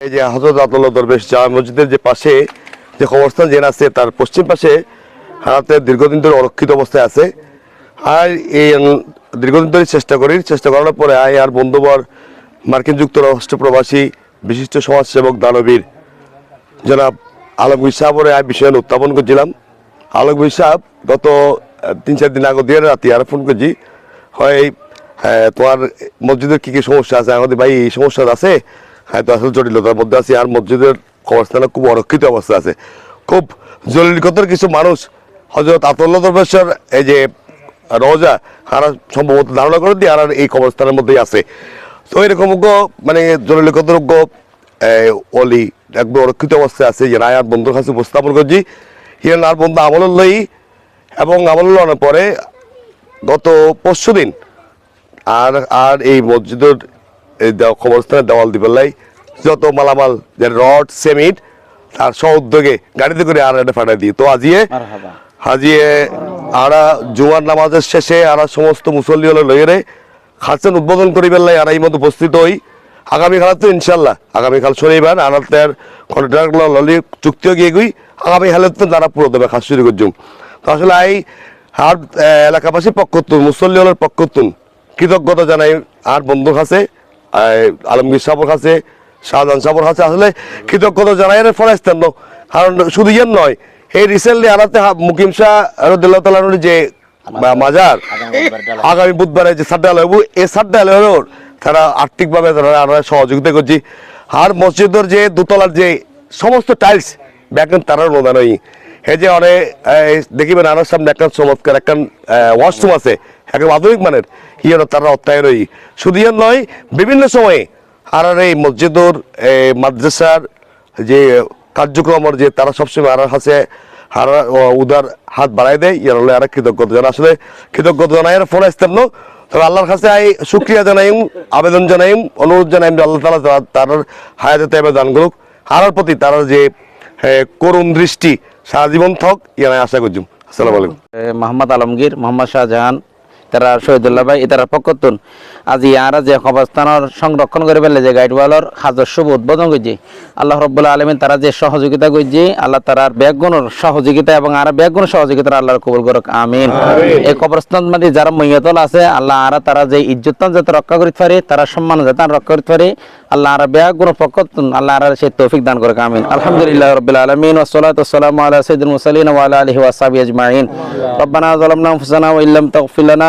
এই যে হজরত আতুল্লাহ দরবেশ জামা মসজিদের যে পাশে যে কবরস্থান জেন আছে তার পশ্চিম পাশে হারাতে দীর্ঘদিন ধরে অরক্ষিত অবস্থায় আছে। আর এই দীর্ঘদিন ধরে চেষ্টা করি চেষ্টা করার পরে আয় আর বন্ধুবর মার্কিন যুক্তরাষ্ট্র প্রবাসী বিশিষ্ট সমাজসেবক দানবীর জনাব আলমগীর সাহেবের এই বিষয়ে উত্থাপন করছিলাম। আলমগীর সাহেব গত তিন চার দিন আগে দিয়ে রাতে আর ফোন করছি হ্যাঁ, তোমার মসজিদের কি কি সমস্যা আছে? আমাদের ভাই এই সমস্যা আছে? হ্যাঁ আসলে জটিলতার মধ্যে আছে আর মসজিদের অবস্থানে খুব অরক্ষিত অবস্থা আছে। খুব জরুরিকতার কিছু মানুষ হজরত আতল্লা দরবেশ্বর, এই যে রোজা হারা সম্ভবত ধারণা করে দিয়ে আর এই কবরস্থানের মধ্যেই আছে। তো এরকম মানে জরুরিকতার অলি, একদম অরক্ষিত অবস্থায় আছে। যে রায় আর বন্ধুর কাছে উপস্থাপন করছি। হিরেন আর বন্ধু আমলের লই এবং আমল লওয়ার পরে গত পরশু দিন আর আর এই মসজিদের এই কবরস্থানের দেওয়াল দিবেলাই যত মালামাল যে রড সেমিট তার সহ উদ্যোগে গাড়িতে করে আর এটা ফাটাই দিই। তো আজিয়ে হাজিয়ে আরা জুমার নামাজের শেষে আরা সমস্ত মুসল্লি হলো লইরে খাচ্ছেন উদ্বোধন করি বেলাই আর এই মতো উপস্থিত হই। আগামীকাল তো ইনশাল্লাহ আগামীকাল শনিবার আনার কন্ট্রাক্ট ললি চুক্তিও গিয়ে গই আগামী হালে তো তারা পুরো দেবে খাস শুরু করছুম তো আসলে এই আর আহ, এলাকাবাসীর পক্ষতুন মুসল্লি হলের পক্ষতুন কৃতজ্ঞতা জানাই আর কাছে। আহ, আলমগীর সাহেবের কাছে, শাহজাহান সাহেবের কাছে আসলে কৃতজ্ঞতা জানাই এর ফরাইস্তান কারণ শুধু ইয়ের নয়, এই রিসেন্টলি আনাতে মুকিম শাহ যে মাজার, আগামী বুধবারে যে সাড্ডা আলয় এই সাড্ডা আলয়ের তারা আর্থিকভাবে তারা আমরা সহযোগিতা করছি। আর মসজিদের যে দোতলার যে সমস্ত টাইলস ব্যাকন তারা অনুদান হে যে অনেক দেখিবেন আনার সামনে একটা চমৎকার একটা ওয়াশরুম আছে। একদম আধুনিক মানের। ইয়ের তারা অত্যায় রই শুধু নয়, বিভিন্ন সময়ে আর আর এই মসজিদর মাদ্রাসার যে কার্যক্রমের যে তারা সবসময় আর কাছে হারা উদার হাত বাড়াই দেয়। ইয়ার হলে আর কৃতজ্ঞতা জানা আসলে কৃতজ্ঞতা জানাই আর ফোন আসতাম না। তবে আল্লাহর কাছে আই শুক্রিয়া জানাইম, আবেদন জানাইম, অনুরোধ জানাইম যে আল্লাহ তালা তার- হায়াতে তেবে দান করুক। হারার প্রতি তার যে করুণ দৃষ্টি সারা জীবন থক, ইয়ার আশা করছুম আসসালামু আলাইকুম। মোহাম্মদ আলমগীর, মোহাম্মদ শাহজাহান তারা শহীদুল্লাহ ভাই তারা পক্ষতুন আজি ইয়ারা যে কবরস্থানের সংরক্ষণ করে পেলে যে গাইডওয়ালর হাজার শুভ উদ্বোধন করছে আল্লাহ রব্বুল্লাহ আলমিন তারা যে সহযোগিতা করছে আল্লাহ তারার ব্যাগগুণর সহযোগিতা এবং আর ব্যাগগুণ সহযোগিতা আল্লাহর কবুল করক। আমিন। এই কবরস্থান মানে যারা মৈয়তল আছে আল্লাহ আর তারা যে ইজ্জতান যাতে রক্ষা করতে পারে তারা সম্মান যাতে রক্ষা করতে পারে আল্লাহ আর ব্যাগগুণ পক্ষতুন আল্লাহ আর সেই তৌফিক দান করক। আমিন। আলহামদুলিল্লাহ রবিল্লা আলমিন ওসলাত ওসালাম আল্লাহ সঈদুল মুসালিন ওয়াল আলহি ওয়াসাবি আজমাইন। রব্বানা জলামনা হুসানা ইল্লাম তকফিলানা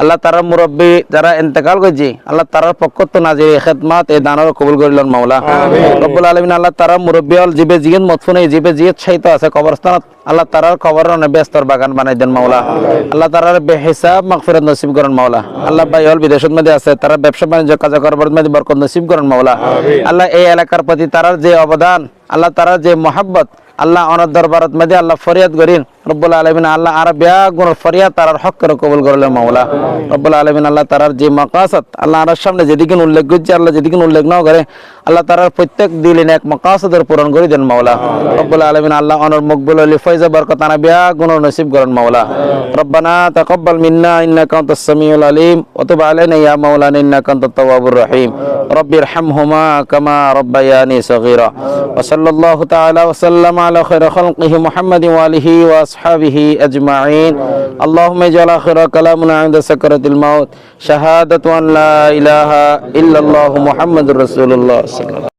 আল্লাহ তারার মুরব্বী যারা ইন্তেকাল করছে আল্লাহ তারার পক্ষ তো নাজির খেদমাত এই দানের কবুল করিলেন মাওলা। রব্বুল আলমিন আল্লাহ তারা মুরব্বী হল জিবে জিয়ত মতফুনে জিবে জিয়ত ছাইত আছে কবরস্থানত। আল্লাহ তারার কবর ব্যস্তর বাগান বানাই দেন মাওলা। আল্লাহ তারার বেহিসাব মাগফিরাত নসিব করেন মাওলা। আল্লাহ ভাই হল বিদেশের মধ্যে আছে তারা ব্যবসা বাণিজ্য কাজ করবার মধ্যে বরকত নসিব করেন মাওলা। আল্লাহ এই এলাকার প্রতি তারার যে অবদান আল্লাহ তারার যে মহাব্বত আল্লাহ অনার দরবারত মাঝে আল্লাহ ফরিয়াদ করিন। রব্বুল আলমিন আল্লাহ আর ব্যা গুণ ফরিয়াদ তার হক করে কবুল করলে মাওলা। রব্বুল আলমিন আল্লাহ তারার যে মকাসত আল্লাহ আর সামনে যেদিকে উল্লেখ করছে, আল্লাহ যেদিকে উল্লেখ নাও করে, আল্লাহ তারার প্রত্যেক দিলেন এক মকাসদের পূরণ করে দেন মাওলা। রব্বুল আলমিন আল্লাহ অনর মকবুল আলী ফৈজা বরকত আনা ব্যা নসিব করেন মাওলা। রব্বানা তাকব্বাল মিন্না, ইন্নাকা আনতাস সামিউল আলিম, ওয়া তুব আলাইনা ইয়া মাওলানা, ইন্নাকা আনতাত তাওয়াবুর রহিম। রব্বিরহামহুমা কামা রব্বায়ানি সগীরা। ওয়া সাল্লাল্লাহু তাআলা ওয়া সাল্লামা على خير خلقه محمد وآله وأصحابه أجمعين اللهم اجعل آخر كلامنا عند سكرة الموت شهادة أن لا إله إلا الله محمد رسول الله صلى الله عليه وسلم